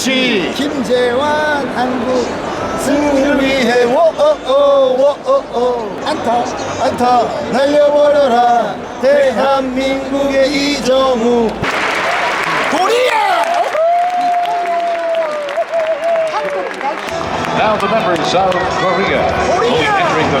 그렇지. 김재환 한국 승리해 어, 어, 워어어워어어. 어. 안타 안타. 날려버려라. 대한민국의 이정우. 코리아 Now the members of Korea. will be entering the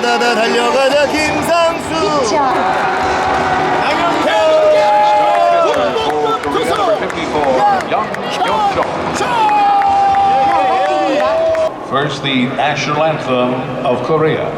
달려가자 김상수. First, the national anthem of Korea.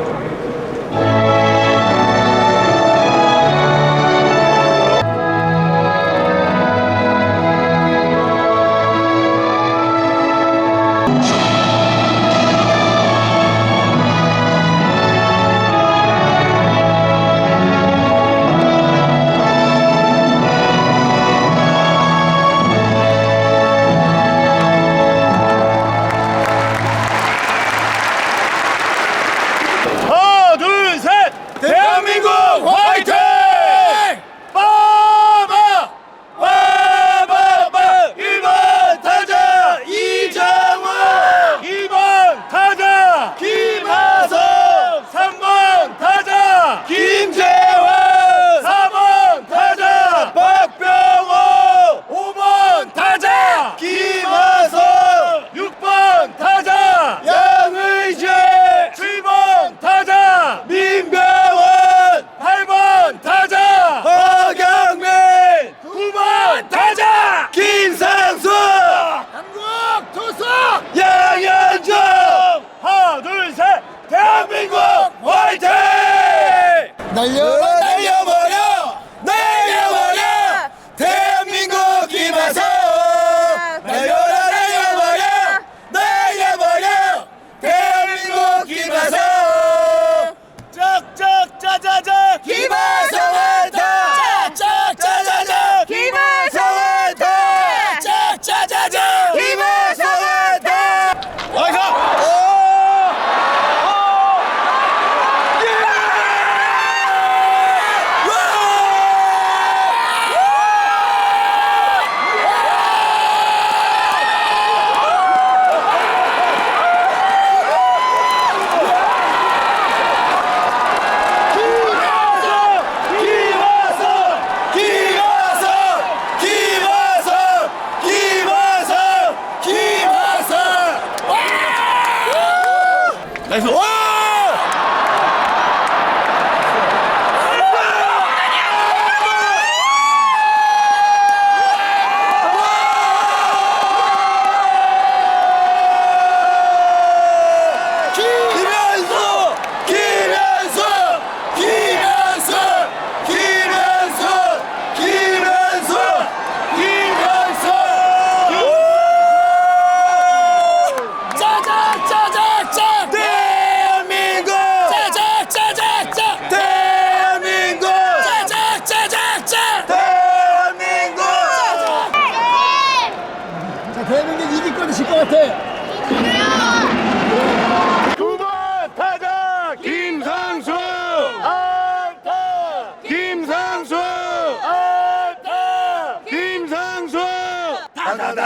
大油。来一哇！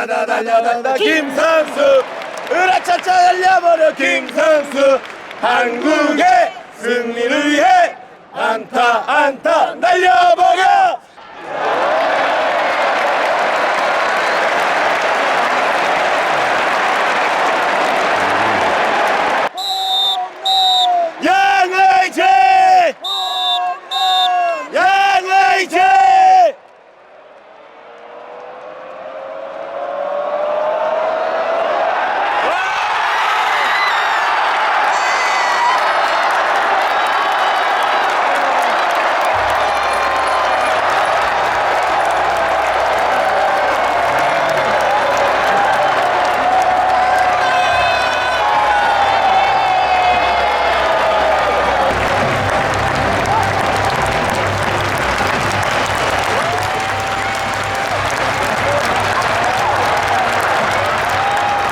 달려다 달려다 김상수 으라차차 달려버려 김상수 한국의 승리를 위해 안타 안타 날려버려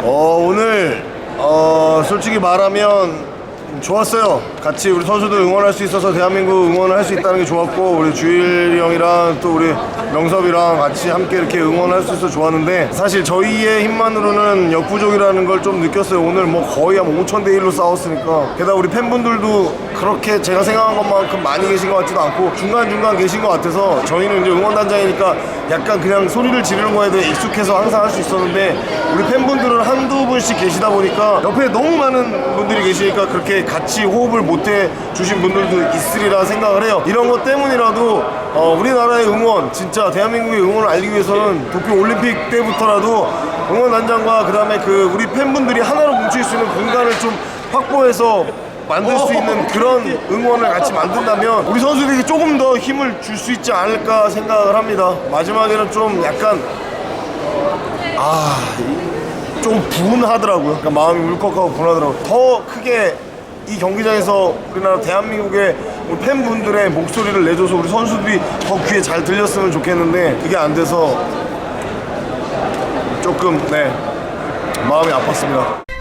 어, 오늘 어, 솔직히 말하면 좋았어요. 같이 우리 선수들 응원할 수 있어서 대한민국 응원을 할 수 있다는 게 좋았고 우리 주일이 형이랑 또 우리 명섭이랑 같이 함께 이렇게 응원할 수 있어서 좋았는데 사실 저희의 힘만으로는 역부족이라는 걸 좀 느꼈어요. 오늘 뭐 거의 한 5천 대 1로 싸웠으니까 게다가 우리 팬분들도 그렇게 제가 생각한 것만큼 많이 계신 것 같지도 않고 중간중간 계신 것 같아서 저희는 이제 응원단장이니까 약간 그냥 소리를 지르는 거에 대해 익숙해서 항상 할 수 있었는데 우리 팬 분씩 계시다 보니까 옆에 너무 많은 분들이 계시니까 그렇게 같이 호흡을 못해 주신 분들도 있으리라 생각을 해요. 이런 것 때문이라도 어, 우리나라의 응원, 진짜 대한민국의 응원을 알리기 위해서는 도쿄 올림픽 때부터라도 응원단장과 그다음에 그 우리 팬분들이 하나로 뭉칠 수 있는 공간을 좀 확보해서 만들 수 있는 그런 응원을 같이 만든다면 우리 선수들에게 조금 더 힘을 줄 수 있지 않을까 생각을 합니다. 마지막에는 좀 약간 아, 좀 분하더라고요. 그러니까 마음이 울컥하고 분하더라고요. 더 크게 이 경기장에서 우리나라 대한민국의 우리 팬분들의 목소리를 내줘서 우리 선수들이 더 귀에 잘 들렸으면 좋겠는데 그게 안 돼서 조금 네 마음이 아팠습니다.